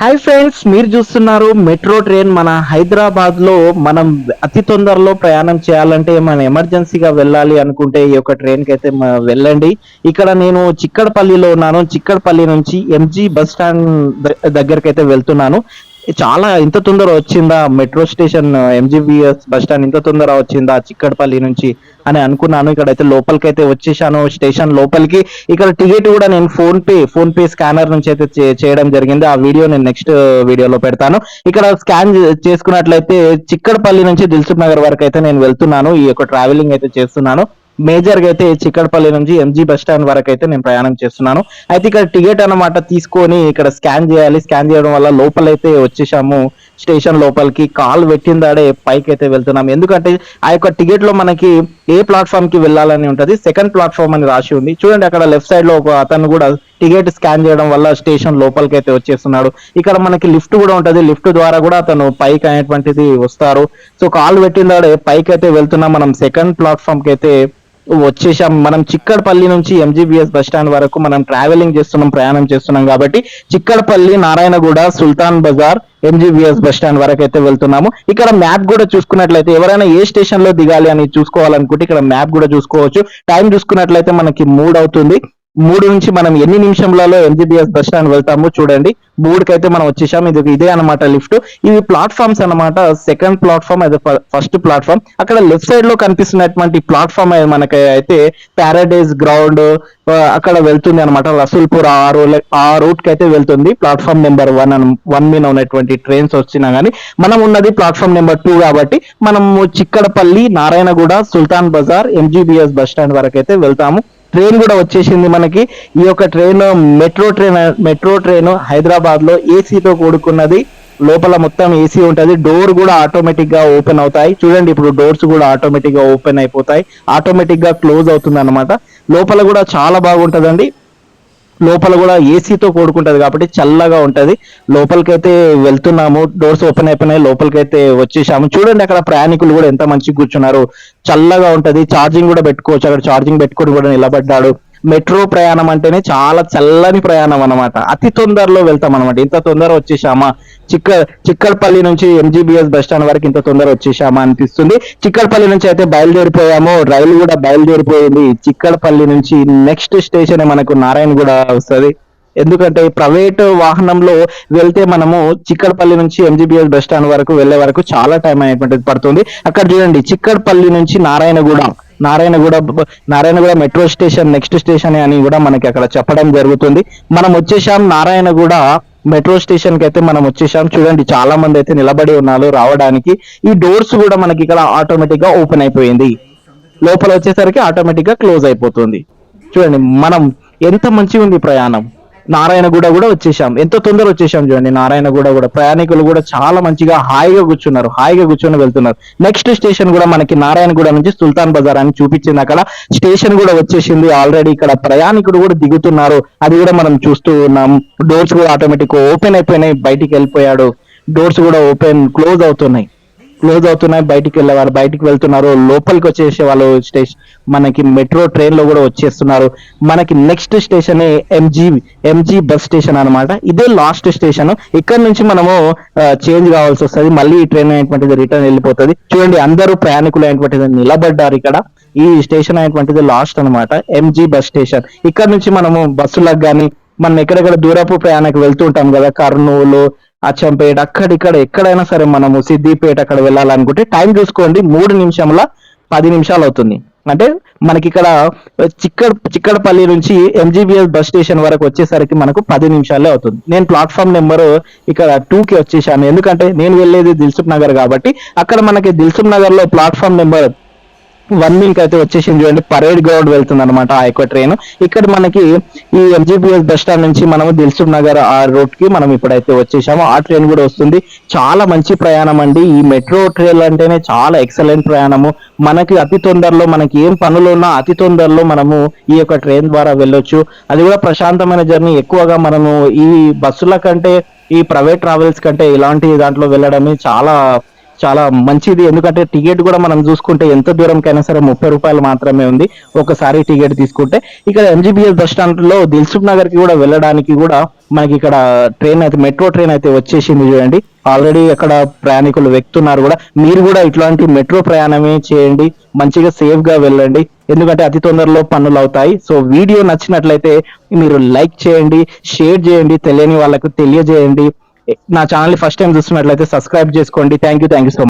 Hi friends మీరు చూస్తున్నారు metro train మన హైదరాబాద్లో మనం అతి తొందరలో ప్రయాణం చేయాలంటే మనం ఎమర్జెన్సీగా వెళ్ళాలి అనుకుంటే ఈ యొక్క ట్రైన్కి అయితే వెళ్ళండి. ఇక్కడ నేను చిక్కడపల్లిలో ఉన్నాను. చిక్కడపల్లి నుంచి ఎంజీ బస్ స్టాండ్ ద- దగ్గరికి అయితే వెళ్తున్నాను. చాలా ఇంత తొందర వచ్చిందా? Metro station MGBS bus stand ఇంత తొందర వచ్చిందా? చిక్కడపల్లి నుంచి అని అనుకున్నాను. ఇక్కడైతే లోపలికి అయితే వచ్చేసాను. స్టేషన్ లోపలికి. ఇక్కడ టికెట్ కూడా నేను PhonePe PhonePe scanner నుంచి అయితే చే- చేయడం జరిగింది. ఆ వీడియో నేను నెక్స్ట్ వీడియోలో పెడతాను. ఇక్కడ స్కాన్ చేసుకున్నట్లయితే చిక్కడపల్లి నుంచి దిల్సుఖ్ నగర్ వరకు అయితే నేను వెళ్తున్నాను. ఈ యొక్క ట్రావెలింగ్ అయితే చేస్తున్నాను. మేజర్గా అయితే చిక్కడపల్లి నుంచి ఎంజీ బస్ స్టాండ్ వరకు అయితే నేను ప్రయాణం చేస్తున్నాను. అయితే ఇక్కడ టికెట్ అన్నమాట తీసుకొని ఇక్కడ స్కాన్ చేయాలి. స్కాన్ చేయడం వల్ల లోపలైతే వచ్చేసాము. స్టేషన్ లోపలికి కాల్ పెట్టిందాడే పైకి అయితే వెళ్తున్నాం. ఎందుకంటే ఆ యొక్క టికెట్లో మనకి ఏ ప్లాట్ఫామ్కి వెళ్ళాలని ఉంటది సెకండ్ ప్లాట్ఫామ్ అని రాసి ఉంది. చూడండి అక్కడ లెఫ్ట్ సైడ్లో ఒక అతను కూడా టికెట్ స్కాన్ చేయడం వల్ల స్టేషన్ లోపలికి అయితే వచ్చేస్తున్నాడు. ఇక్కడ మనకి లిఫ్ట్ కూడా ఉంటది. లిఫ్ట్ ద్వారా కూడా అతను పైకి అనేటువంటిది వస్తారు. సో కాల్ పెట్టిందాడే పైకి అయితే వెళ్తున్నాం. మనం సెకండ్ ప్లాట్ఫామ్కి అయితే వచ్చేసాం. మనం చిక్కడపల్లి నుంచి ఎంజీబీఎస్ బస్ స్టాండ్ వరకు మనం ట్రావెలింగ్ చేస్తున్నాం ప్రయాణం చేస్తున్నాం కాబట్టి Chikkadpally Narayanguda Sultan Bazar MGBS bus stand వరకు అయితే వెళ్తున్నాము. ఇక్కడ మ్యాప్ కూడా చూసుకున్నట్లయితే ఎవరైనా ఏ స్టేషన్లో దిగాలి అని చూసుకోవాలనుకుంటే ఇక్కడ మ్యాప్ కూడా చూసుకోవచ్చు. టైం చూసుకున్నట్లయితే మనకి మూడు అవుతుంది. మూడు నుంచి మనం ఎన్ని నిమిషంలలో ఎంజీబీఎస్ బస్ స్టాండ్ వెళ్తామో చూడండి. మూడుకైతే మనం వచ్చేసాం. ఇది ఇదే అన్నమాట లిఫ్ట్. ఇవి ప్లాట్ఫామ్స్ అన్నమాట. సెకండ్ ప్లాట్ఫామ్ అది ఫస్ట్ ప్లాట్ఫామ్ అక్కడ లెఫ్ట్ సైడ్లో కనిపిస్తున్నటువంటి ప్లాట్ఫామ్ మనకి అయితే పారాడైజ్ గ్రౌండ్ అక్కడ వెళ్తుంది అనమాట రసూల్పూర్ ఆ రో ఆ రూట్కి అయితే వెళ్తుంది ప్లాట్ఫామ్ నెంబర్ వన్ వన్ మీద ఉన్నటువంటి ట్రైన్స్ వచ్చినా గానీ మనం ఉన్నది ప్లాట్ఫామ్ నెంబర్ టూ కాబట్టి మనము Chikkadpally Narayanguda Sultan Bazar MGBS bus stand వరకు అయితే వెళ్తాము. ట్రైన్ కూడా వచ్చేసింది మనకి. ఈ యొక్క train metro train metro train హైదరాబాద్లో ఏసీతో కూడుకున్నది. లోపల మొత్తం ఏసీ ఉంటుంది. డోర్ కూడా ఆటోమేటిక్గా ఓపెన్ అవుతాయి. చూడండి ఇప్పుడు డోర్స్ కూడా ఆటోమేటిక్గా ఓపెన్ అయిపోతాయి. ఆటోమేటిక్గా క్లోజ్ అవుతుంది అనమాట లోపల కూడా చాలా బాగుంటదండి. లోపల కూడా ఏసీతో కూడుకుంటది కాబట్టి చల్లగా ఉంటది. లోపలికైతే వెళ్తున్నాము. డోర్స్ ఓపెన్ అయిపోయినాయి. లోపలికైతే వచ్చేసాము. చూడండి అక్కడ ప్రయాణికులు కూడా ఎంత మంచిగా కూర్చున్నారు. చల్లగా ఉంటది. ఛార్జింగ్ కూడా పెట్టుకోవచ్చు. అక్కడ ఛార్జింగ్ పెట్టుకుని కూడా నిలబడ్డాడు. మెట్రో ప్రయాణం అంటేనే చాలా చల్లని ప్రయాణం అన్నమాట. అతి తొందరలో వెళ్తాం అనమాట ఇంత తొందర వచ్చేసామా? చిక్క చిక్కడపల్లి నుంచి ఎంజీబీఎస్ బస్ స్టాండ్ వరకు ఇంత తొందర వచ్చేసామా అనిపిస్తుంది. చిక్కడపల్లి నుంచి అయితే బయలుదేరిపోయాము. రైలు కూడా బయలుదేరిపోయింది. చిక్కడపల్లి నుంచి నెక్స్ట్ స్టేషన్ మనకు నారాయణగూడ వస్తుంది. ఎందుకంటే ప్రైవేట్ వాహనంలో వెళ్తే మనము చిక్కడపల్లి నుంచి ఎంజీబీఎస్ బస్ స్టాండ్ వరకు వెళ్ళే వరకు చాలా టైం అనేటువంటి పడుతుంది. అక్కడ చూడండి చిక్కడపల్లి నుంచి Narayanguda. Narayanguda Narayanguda metro station next station అని కూడా మనకి అక్కడ చెప్పడం జరుగుతుంది. మనం వచ్చేసాం నారాయణగూడ మెట్రో స్టేషన్కి అయితే మనం వచ్చేసాం చూడండి చాలా మంది అయితే నిలబడి ఉన్నారు రావడానికి. ఈ డోర్స్ కూడా మనకి ఇక్కడ ఆటోమేటిక్గా ఓపెన్ అయిపోయింది. లోపల వచ్చేసరికి ఆటోమేటిక్గా క్లోజ్ అయిపోతుంది. చూడండి మనం ఎంత మంచిగా ఉంది ప్రయాణం. నారాయణగూడ కూడా వచ్చేసాం ఎంత తొందర వచ్చేసాం చూడండి నారాయణగూడ కూడా. ప్రయాణికులు కూడా చాలా మంచిగా హాయిగా కూర్చున్నారు. హాయిగా కూర్చొని వెళ్తున్నారు. నెక్స్ట్ స్టేషన్ కూడా మనకి నారాయణగూడ నుంచి సుల్తాన్ బజార్ అని చూపించింది అక్కడ. స్టేషన్ కూడా వచ్చేసింది. ఆల్రెడీ ఇక్కడ ప్రయాణికుడు కూడా దిగుతున్నారు. అది కూడా మనం చూస్తూ ఉన్నాం. డోర్స్ కూడా ఆటోమేటిక్ ఓపెన్ అయిపోయినాయి. బయటికి వెళ్ళిపోయాడు. డోర్స్ కూడా ఓపెన్ క్లోజ్ అవుతున్నాయి. క్లోజ్ అవుతున్నాయి బయటికి వెళ్ళేవారు బయటికి వెళ్తున్నారు లోపలికి వచ్చేసే వాళ్ళు స్టేషన్ మనకి మెట్రో ట్రైన్లో కూడా వచ్చేస్తున్నారు. మనకి next station MG MG bus station అన్నమాట. ఇదే లాస్ట్ స్టేషన్ ఇక్కడ నుంచి మనము చేంజ్ కావాల్సి వస్తుంది. మళ్ళీ ఈ ట్రైన్ అనేటువంటిది రిటర్న్ వెళ్ళిపోతుంది. చూడండి అందరూ ప్రయాణికులు అయినటువంటిది నిలబడ్డారు ఇక్కడ. ఈ స్టేషన్ అయినటువంటిది లాస్ట్ అన్నమాట. ఎంజీ బస్ స్టేషన్ ఇక్కడ నుంచి మనము బస్సులకు కానీ మనం ఎక్కడెక్కడ దూరపు ప్రయాణానికి వెళ్తూ ఉంటాం కదా కర్నూలు అచ్చంపేట అక్కడిక్కడ ఎక్కడైనా సరే మనము సిద్దిపేట అక్కడ వెళ్ళాలనుకుంటే టైం చూసుకోండి. మూడు నిమిషంల పది నిమిషాలు అవుతుంది. అంటే మనకి ఇక్కడ చిక్కడ చిక్కడపల్లి నుంచి ఎంజీబీఎస్ బస్ స్టేషన్ వరకు వచ్చేసరికి మనకు పది నిమిషాలే అవుతుంది. నేను ప్లాట్ఫామ్ నెంబర్ ఇక్కడ టూ కి వచ్చేసాను. ఎందుకంటే నేను వెళ్ళేది దిల్సుఖ్ నగర్ కాబట్టి అక్కడ మనకి దిల్సుఖ్ నగర్లో ప్లాట్ఫామ్ నెంబర్ వన్ మిల్క్ అయితే వచ్చేసింది చూడండి. పరేడ్ గ్రౌండ్ వెళ్తుంది అనమాట ఆ యొక్క ట్రైన్. ఇక్కడ మనకి ఈ ఎంజీబీఎస్ బస్ స్టాండ్ నుంచి మనము దిల్సుఖ్ నగర్ ఆ రూట్కి మనం ఇప్పుడైతే వచ్చేసాము. ఆ ట్రైన్ కూడా వస్తుంది. చాలా మంచి ప్రయాణం అండి. ఈ మెట్రో ట్రైన్ అంటేనే చాలా ఎక్సలెంట్ ప్రయాణము. మనకి అతి తొందరలో మనకి ఏం పనులు ఉన్నా అతి తొందరలో మనము ఈ యొక్క ట్రైన్ ద్వారా వెళ్ళొచ్చు. అది కూడా ప్రశాంతమైన జర్నీ ఎక్కువగా మనము ఈ బస్సుల కంటే ఈ ప్రైవేట్ ట్రావెల్స్ కంటే ఇలాంటి దాంట్లో వెళ్ళడమే చాలా చాలా మంచిది. ఎందుకంటే టికెట్ కూడా మనం చూసుకుంటే ఎంత దూరంకైనా సరే ముప్పై రూపాయలు మాత్రమే ఉంది. ఒకసారి టికెట్ తీసుకుంటే ఇక్కడ ఎంజీబీఎస్ బస్ స్టాండ్లో దిల్సుఖ్ నగర్కి కూడా వెళ్ళడానికి కూడా మనకి ఇక్కడ ట్రైన్ అయితే మెట్రో ట్రైన్ అయితే వచ్చేసింది చూడండి. ఆల్రెడీ అక్కడ ప్రయాణికులు వెక్తున్నారు కూడా. మీరు కూడా ఇట్లాంటి మెట్రో ప్రయాణమే చేయండి. మంచిగా సేఫ్గా వెళ్ళండి. ఎందుకంటే అతి తొందరలో పనులు అవుతాయి. సో వీడియో నచ్చినట్లయితే మీరు లైక్ చేయండి షేర్ చేయండి తెలియని వాళ్ళకు తెలియజేయండి. నా ఛానల్ ఫస్ట్ టైం చూస్తున్నట్లయితే సబ్స్క్రైబ్ చేసుకోండి. Thank you thank you so much